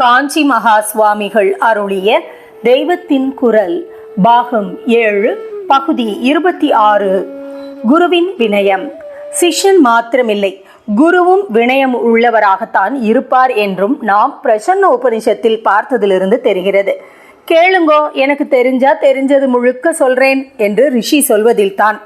காஞ்சி மகா சுவாமிகள் அருளிய தெய்வத்தின் குரல் பாகம் ஏழு பகுதி இருபத்தி ஆறு. குருவின் வினயம். சிஷ்யன் மாத்திரமில்லை. குருவும் வினயம் உள்ளவராகத்தான் இருப்பார் என்றும் நாம் பிரசன்ன உபனிஷத்தில் பார்த்ததிலிருந்து தெரிகிறது. கேளுங்கோ எனக்கு தெரிஞ்சா தெரிஞ்சது முழுக்க சொல்றேன் என்று ரிஷி சொல்வதில்தான்.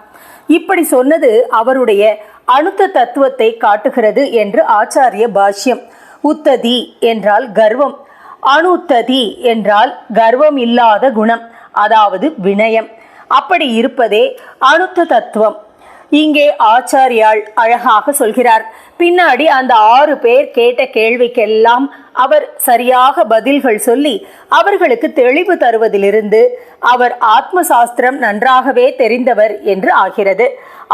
இப்படி சொன்னது அவருடைய அணுத்த தத்துவத்தை காட்டுகிறது என்று ஆச்சாரிய பாஷ்யம். உத்ததி என்றால் கர்வம் அணுத்ததி என்றால் கர்வம் இல்லாத குணம் அதாவது வினயம். அப்படி இருப்பதே அணுத்த தத்துவம். இங்கே ஆச்சாரியாள் அழகாக சொல்கிறார். பின்னாடி அந்த ஆறு பேர் கேட்ட கேள்விக்கெல்லாம் அவர் சரியாக பதில்கள் சொல்லி அவர்களுக்கு தெளிவு தருவதிலிருந்து அவர் ஆத்ம சாஸ்திரம் நன்றாகவே தெரிந்தவர் என்று ஆகிறது.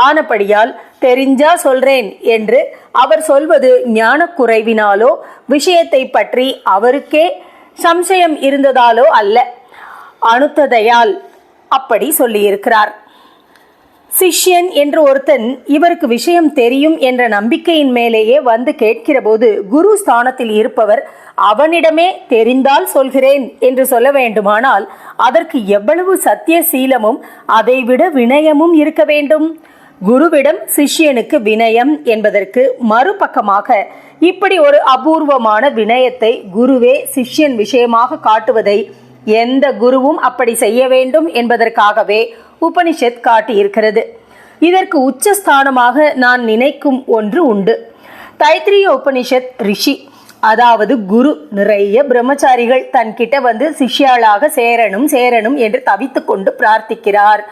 ஆனபடியால் தெரிஞ்சா சொல்றேன் என்று அவர் சொல்வது ஞானக்குறைவினாலோ விஷயத்தை பற்றி அவருக்கே சம்சயம் இருந்ததாலோ அல்ல. அணுத்ததையால் அப்படி சொல்லியிருக்கிறார். சிஷ்யன் என்று ஒருத்தன் இவருக்கு விஷயம் தெரியும் என்ற நம்பிக்கையின் மேலேயே வந்து கேட்கிற போது குரு ஸ்தானத்தில் இருப்பவர் அவனிடமே தெரிந்தால் சொல்கிறேன் என்று சொல்ல வேண்டுமானால் அதற்கு எவ்வளவு சத்திய சீலமும் அதைவிட வினயமும் இருக்க வேண்டும்? குருவிடம் சிஷ்யனுக்கு வினயம் என்பதற்கு மறுபக்கமாக இப்படி ஒரு அபூர்வமான வினயத்தை குருவே சிஷ்யன் விஷயமாக காட்டுவதை எந்த குருவும் அப்படி செய்ய வேண்டும் என்பதற்காகவே உபனிஷத் காட்டியிருக்கிறது. இதற்கு உச்சஸ்தானமாக நான் நினைக்கும் ஒன்று உண்டு. தைத்திரிய உபனிஷத் ரிஷி அதாவது குரு நிறைய பிரம்மச்சாரிகள் தன்கிட்ட வந்து சிஷ்யாளாக சேரணும் சேரணும் என்று தவித்து கொண்டு பிரார்த்திக்கிறார்.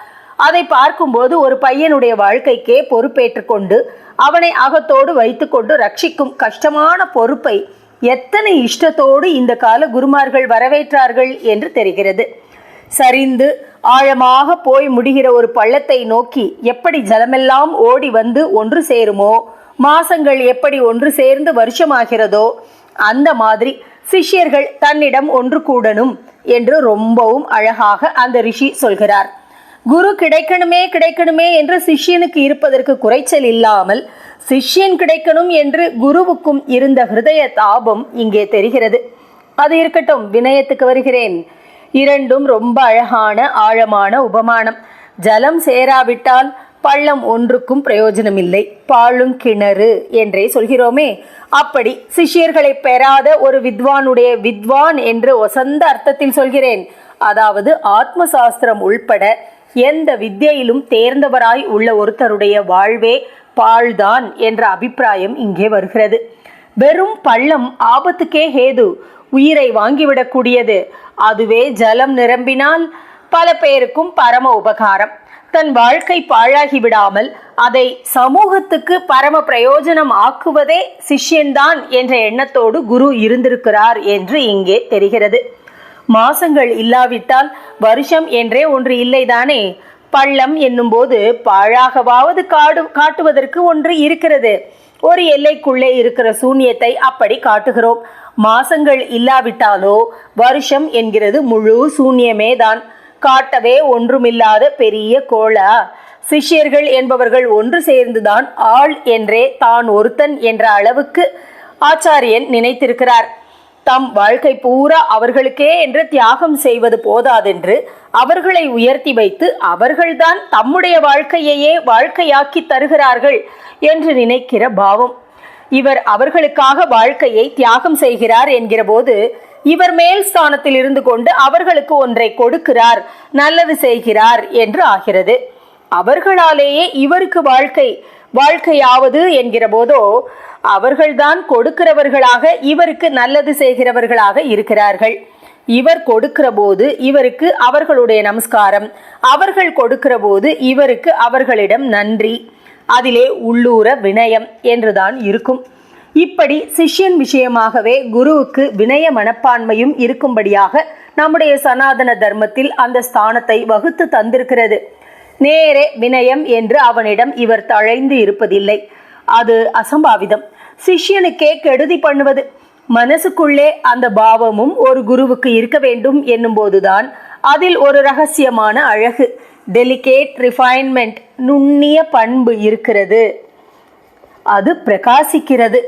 அதை பார்க்கும்போது ஒரு பையனுடைய வாழ்க்கைக்கே பொறுப்பேற்று கொண்டு அவனை அகத்தோடு வைத்துக்கொண்டு ரட்சிக்கும் கஷ்டமான பொறுப்பை எத்தனை இஷ்டத்தோடு இந்த கால குருமார்கள் வரவேற்றார்கள் என்று தெரிகிறது. சரிந்து ஆழமாக போய் முடிகிற ஒரு பள்ளத்தை நோக்கி எப்படி ஜலமெல்லாம் ஓடி வந்து ஒன்று சேருமோ மாசங்கள் எப்படி ஒன்று சேர்ந்து வருஷமாகிறதோ அந்த மாதிரி சிஷ்யர்கள் தன்னிடம் ஒன்று கூடணும் என்று ரொம்பவும் அழகாக அந்த ரிஷி சொல்கிறார். குரு கிடைக்கணுமே கிடைக்கணுமே என்று சிஷ்யனுக்கு இருப்பதற்கு குறைச்சல் இல்லாமல் சிஷ்யன் கிடைக்கணும் என்று குருவுக்கும் இருந்த ஹிருதய தாபம் இங்கே தெரிகிறது. அது இருக்கட்டும் வினயத்துக்கு வருகிறேன். இரண்டும் ரொம்ப அழகான ஆழமான உபமானம். ஜலம் சேராவிட்டால் பள்ளம் ஒன்றுக்கும் பிரயோஜனமில்லை. பாழும் கிணறு என்றே சொல்கிறோமே. அப்படி சிஷியர்களை பெறாத ஒரு வித்வானுடைய வித்வான் என்று ஒசந்த அர்த்தத்தில் சொல்கிறேன். அதாவது ஆத்ம சாஸ்திரம் உள்பட எந்த வித்தியிலும் தேர்ந்தவராய் உள்ள ஒருத்தருடைய வாழ்வே பாழ்தான் என்ற அபிப்பிராயம் இங்கே வருகிறது. வெறும் பள்ளம் ஆபத்துக்கே ஹேது. உயிரை வாங்கிவிடக்கூடியது. அதுவே ஜலம் நிரம்பினால் பல பேருக்கும் பரம உபகாரம். தன் வாழ்க்கை பாழாகி விடாமல் அதை சமூகத்துக்கு பரம பிரயோஜனம் ஆக்குவதே சிஷ்யன்தான் என்ற எண்ணத்தோடு குரு இருந்திருக்கிறார் என்று இங்கே தெரிகிறது. மாசங்கள் இல்லாவிட்டால் வருஷம் என்றே ஒன்று இல்லைதானே? பள்ளம் என்னும்போது பாழாகவாவது காடு காட்டுவதற்கு ஒன்று இருக்கிறது. ஒரு எல்லைக்குள்ளே இருக்கிற சூன்யத்தை அப்படி காட்டுகிறோம். மாசங்கள் இல்லாவிட்டாலோ வருஷம் என்கிறது முழு சூன்யமே தான். காட்டவே ஒன்றுமில்லாத பெரிய கோளா. சிஷ்யர்கள் என்பவர்கள் ஒன்று சேர்ந்துதான் ஆள் என்றே தான் ஒருத்தன் என்ற அளவுக்கு ஆச்சாரியன் நினைத்திருக்கிறார். தம் வாழ்க்கை பூரா அவர்களுக்கே என்று தியாகம் செய்வது போதாதென்று அவர்களை உயர்த்தி வைத்து அவர்கள்தான் தம்முடைய வாழ்க்கையையே வாழ்க்கையாக்கி தருகிறார்கள் என்று நினைக்கிற பாவம். இவர் அவர்களுக்காக வாழ்க்கையை தியாகம் செய்கிறார் என்கிற போது இவர் மேல் ஸ்தானத்தில் இருந்து கொண்டு அவர்களுக்கு ஒன்றை கொடுக்கிறார் நல்லது செய்கிறார் என்று ஆகிறது. அவர்களாலேயே இவருக்கு வாழ்க்கை வாழ்க்கையாவது என்கிற போதோ அவர்கள்தான் கொடுக்கிறவர்களாக இவருக்கு நல்லது செய்கிறவர்களாக இருக்கிறார்கள். இவர் கொடுக்கிற போது இவருக்கு அவர்களுடைய நமஸ்காரம். அவர்கள் கொடுக்கிற போது இவருக்கு அவர்களிடம் நன்றி. அதிலே உள்ளூர வினயம் என்றுதான் இருக்கும். இப்படி சிஷ்யன் விஷயமாகவே குருவுக்கு வினய மனப்பான்மையும் இருக்கும்படியாக நம்முடைய சனாதன தர்மத்தில் அந்த ஸ்தானத்தை வகுத்து தந்திருக்கிறது. நேரே வினயம் என்று அவனிடம் இவர் தழைந்து இருப்பதில்லை. அது அசம்பாவிதம். சிஷ்யனுக்கே கெடுதி பண்ணுவது. மனசுக்குள்ளே அந்த பாவமும் ஒரு குருவுக்கு இருக்க வேண்டும் என்னும்போதுதான் அதில் ஒரு ரகசியமான அழகு. டெலிகேட் ரிஃபைன்மெண்ட் நுண்ணிய பண்பு இருக்கிறது. அது பிரகாசிக்கிறது.